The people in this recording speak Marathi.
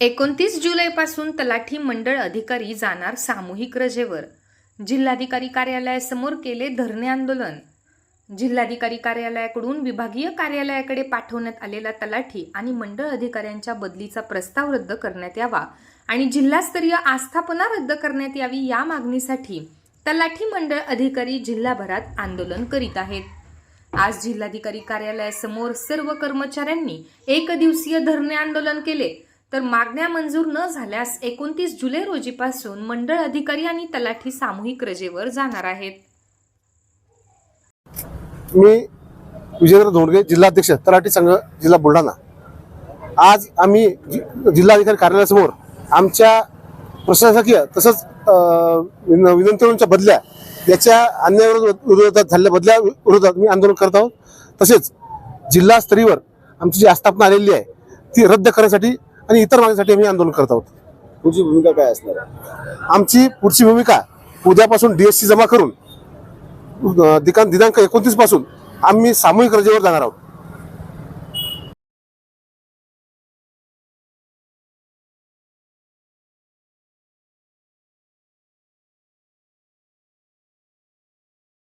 एकोणतीस जुलैपासून तलाठी मंडळ अधिकारी जाणार सामूहिक रजेवर. जिल्हाधिकारी कार्यालयासमोर केले धरणे आंदोलन. जिल्हाधिकारी कार्यालयाकडून विभागीय कार्यालयाकडे पाठवण्यात आलेला तलाठी आणि मंडळ अधिकाऱ्यांच्या बदलीचा प्रस्ताव रद्द करण्यात यावा आणि जिल्हास्तरीय आस्थापना रद्द करण्यात यावी या मागणीसाठी तलाठी मंडळ अधिकारी जिल्हाभरात आंदोलन करीत आहेत. आज जिल्हाधिकारी कार्यालयासमोर सर्व कर्मचाऱ्यांनी एक दिवसीय धरणे आंदोलन केले. तर मागण्या मंजूर न झाल्यास एकोणतीस जुलै रोजीपासून मंडळ अधिकारी आणि तलाठी सामूहिक रजेवर जाणार आहेत. मी विजेंद्र धोंडगे जिल्हाध्यक्ष तलाठी संघ जिल्हा बुलढाणा. आज आम्ही जि- जिल्हाधिकारी कार्यालयासमोर आमच्या प्रशासकीय तसंच विन- विनंतीच्या बदल्या याच्या अन्याय विरोधात झालेल्या बदल्या विरोधात मी आंदोलन करत आहोत. तसेच जिल्हास्तरीवर आमची जी आस्थापना आलेली आहे ती रद्द करण्यासाठी आणि इतर मागणीसाठी आम्ही आंदोलन करत आहोत. तुझी भूमिका काय असणार? आमची पुढची भूमिका उद्यापासून डीएससी जमा करून दिनांक एकोणतीसपासून आम्ही सामूहिक रजेवर जाणार आहोत.